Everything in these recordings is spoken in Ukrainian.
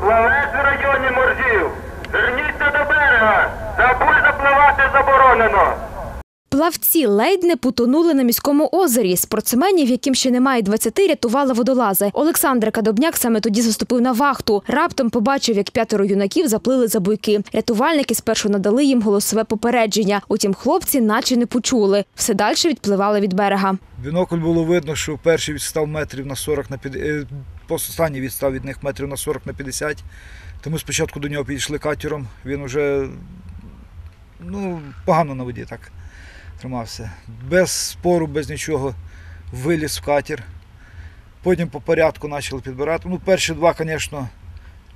Плавець в районі моржів. Верніться до берега. Забудь запливати заборонено. Плавці ледь не потонули на міському озері. Спортсменів, яким ще немає 20, рятували водолази. Олександр Кадобняк саме тоді заступив на вахту. Раптом побачив, як п'ятеро юнаків заплили за буйки. Рятувальники спершу надали їм голосове попередження. Утім, хлопці наче не почули. Все далі відпливали від берега. Бінокль було видно, що перший відстав метрів на 40 на 50, е, останній відстав від них метрів на 40 на 50. Тому спочатку до нього підійшли катером. Він вже ну, погано на воді так тримався. Без спору, без нічого виліз в катер. Потім по порядку почали підбирати. Ну, перші два, звісно,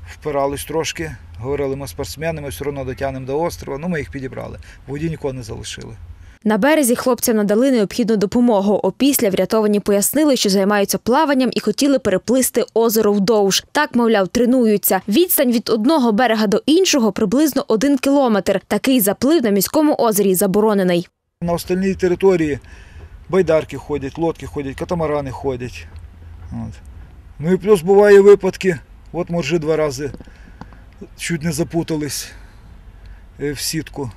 впирались трошки. Говорили ми спортсменами, все одно дотягнемо до острова. Ну, ми їх підібрали. В воді нікого не залишили. На березі хлопцям надали необхідну допомогу. Опісля врятовані пояснили, що займаються плаванням і хотіли переплисти озеро вдовж. Так, мовляв, тренуються. Відстань від одного берега до іншого приблизно один кілометр. Такий заплив на міському озері заборонений. На остальній території байдарки ходять, лодки ходять, катамарани ходять. От. Ну і плюс буває випадки, от моржи два рази чуть не запутались е, в сітку.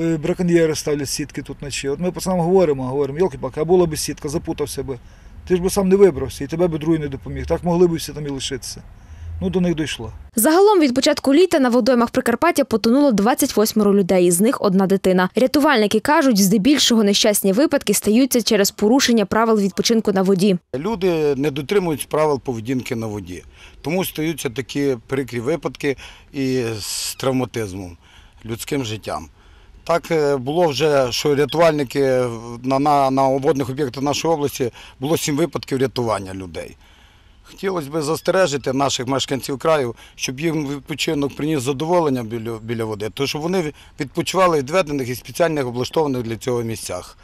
Е, Браконьєри ставлять сітки тут вночі. От ми пацанам говоримо, говоримо, йолки палки а була б сітка, запутався би. Ти ж би сам не вибрався, і тебе би другий не допоміг. Так могли б всі там і лишитися. Ну, до них дійшло. Загалом від початку літа на водоймах Прикарпаття потонуло 28 людей, із них одна дитина. Рятувальники кажуть, здебільшого нещасні випадки стаються через порушення правил відпочинку на воді. Люди не дотримують правил поведінки на воді, тому стаються такі прикрі випадки і з травматизмом, людським життям. Так е, було вже, що рятувальники на, на, на водних об'єктах нашої області було сім випадків рятування людей. Хотілося б застережити наших мешканців краю, щоб їм відпочинок приніс задоволення біля, біля води, то щоб вони відпочивали в відведених і спеціальних облаштованих для цього місцях.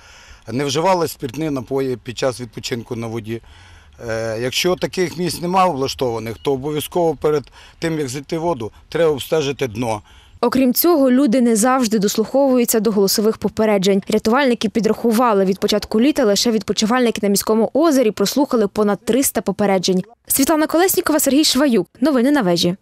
Не вживали спиртні напої під час відпочинку на воді. Е, Якщо таких місць немає облаштованих, то обов'язково перед тим, як зайти в воду, треба обстежити дно. Окрім цього, люди не завжди дослуховуються до голосових попереджень. Рятувальники підрахували від початку літа лише відпочивальники на міському озері прослухали понад 300 попереджень. Світлана Колеснікова, Сергій Шваюк. Новини на вежі.